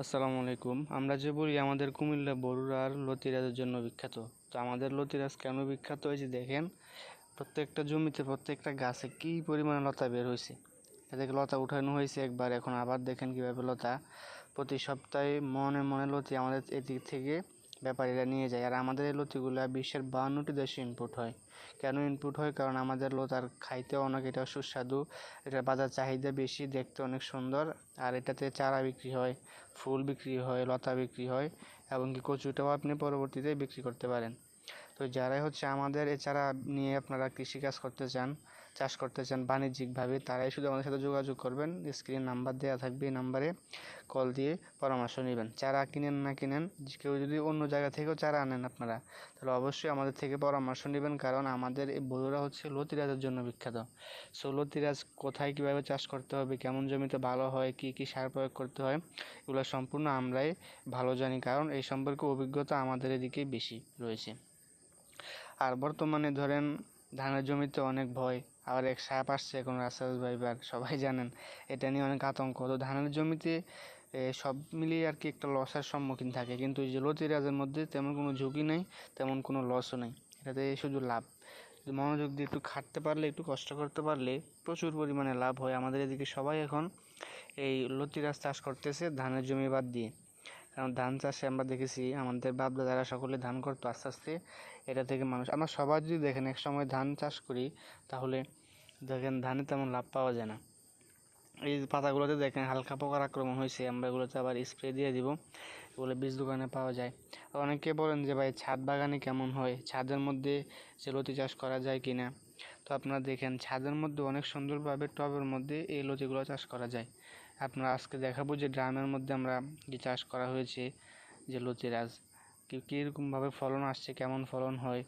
আসসালামু আলাইকুম। আমরা যে বলি, আমাদের কুমিল্লা বরুড়ার লতিরাজের জন্য বিখ্যাত। তো আমাদের লতিরাজ কেন বিখ্যাত? হয়েছে দেখেন, প্রত্যেকটা জমিতে, প্রত্যেকটা গাছে কী পরিমাণে লতা বের হয়েছে। এদিকে লতা উঠানো হয়েছে একবার, এখন আবার দেখেন কীভাবে লতা। প্রতি সপ্তাহে মনে মনে লতি আমাদের এদিক থেকে ব্যাপারীরা নিয়ে যায়। আর আমাদের এই লতিগুলো বিশ্বের বাহান্নটি দেশে ইনপুট হয়। কেন ইনপুট হয়? কারণ আমাদের লতার খাইতে অনেক এটা সুস্বাদু এটা বাজার চাহিদা বেশি, দেখতে অনেক সুন্দর, আর এটাতে চারা বিক্রি হয়, ফুল বিক্রি হয়, লতা বিক্রি হয়, এবং কি কচুটাও আপনি পরবর্তীতে বিক্রি করতে পারেন। তো যারাই হচ্ছে আমাদের এছাড়া নিয়ে আপনারা কৃষিকাজ করতে চান চাষ করতে চান বাণিজ্যিকভাবে, তারাই শুধু আমাদের সাথে যোগাযোগ করবেন। স্ক্রিন নাম্বার দেওয়া থাকবে, এই নাম্বারে কল দিয়ে পরামর্শ নেবেন। চারা কিনেন না কিনেন, কেউ যদি অন্য জায়গা থেকেও চারা আনেন আপনারা, তাহলে অবশ্যই আমাদের থেকে পরামর্শ নেবেন, কারণ আমাদের এই বড়ুরা হচ্ছে লতিরাজের জন্য বিখ্যাত। সো লতিরাজ কোথায় কীভাবে চাষ করতে হবে, কেমন জমিতে ভালো হয়, কী কী সার প্রয়োগ করতে হয়, এগুলো সম্পূর্ণ আমরাই ভালো জানি, কারণ এই সম্পর্কে অভিজ্ঞতা আমাদের এদিকেই বেশি রয়েছে। আর বর্তমানে ধরেন ধানের জমিতে অনেক ভয়, আবার এক সাপ আসছে এখন রাস্তা ভাইবার সবাই জানেন। এটা নিয়ে অনেক আতঙ্ক। তো ধানের জমিতে সব মিলিয়ে আর কি একটা লসের সম্মুখীন থাকে। কিন্তু এই যে লতিরাজের মধ্যে তেমন কোনো ঝুঁকি নেই, তেমন কোনো লসও নেই। এটাতে শুধু লাভ। মনোযোগ দিয়ে একটু খাটতে পারলে, একটু কষ্ট করতে পারলে প্রচুর পরিমাণে লাভ হয়। আমাদের এদিকে সবাই এখন এই লতিরাজ চাষ করতেছে, ধানের জমি বাদ দিয়ে। কারণ ধান চাষে আমরা দেখেছি আমাদের বাপ দাদারা সকলে ধান করতো আস্তে আস্তে। এটা থেকে মানুষ আমরা সবাই যদি দেখেন এক সময় ধান চাষ করি, তাহলে দেখেন ধানে তেমন লাভ পাওয়া যায় না। এই পাতাগুলোতে দেখেন হালকা পোকার আক্রমণ হয়েছে, আমরা এগুলোতে আবার স্প্রে দিয়ে দিব, এগুলো বীজ দোকানে পাওয়া যায়। অনেকে বলেন যে, ভাই, ছাদ বাগানে কেমন হয়? ছাদের মধ্যে যে লতি চাষ করা যায় কি না? তো আপনারা দেখেন, ছাদের মধ্যে অনেক সুন্দরভাবে টবের মধ্যে এই লতিগুলো চাষ করা যায়। আপনারা আজকে দেখাবো যে ড্রামের মধ্যে আমরা যে চাষ করা হয়েছে, যে লতিরাজ কীরকমভাবে ফলন আসছে, কেমন ফলন হয়,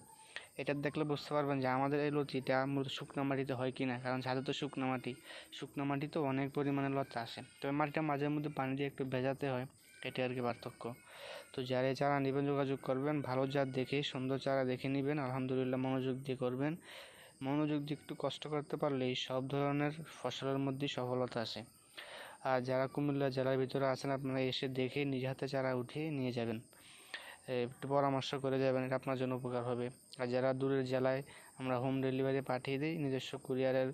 এটা দেখলে বুঝতে পারবেন যে আমাদের এই লতিটা মূলত শুকনো মাটিতে হয় কি না কারণ ছাদে তো শুকনো মাটি। শুকনো মাটিতে অনেক পরিমাণে লতা আসে। তবে মাটিটা মাঝে মধ্যে পানি দিয়ে একটু ভেজাতে হয়, এটাই আর কি পার্থক্য। তো যারা চারা নেবেন, যোগাযোগ করবেন, ভালো জাত দেখে, সুন্দর চারা দেখে নেবেন, আলহামদুলিল্লাহ মনোযোগ দিয়ে করবেন। মনোযোগ দিয়ে একটু কষ্ট করতে পারলেই সব ধরনের ফসলের মধ্যেই সফলতা আসে। আর যারা কুমিল্লা জেলার ভিতরে আছেন, আপনারা এসে দেখে নিজ হাতে চারা উঠিয়ে নিয়ে যাবেন। একটু পরামর্শ করে যাবেন, এটা আপনার জন্য উপকার হবে। আর যারা দূরের জেলায় আমরা হোম ডেলিভারি পাঠিয়ে দিই, নিজস্ব কুরিয়ারের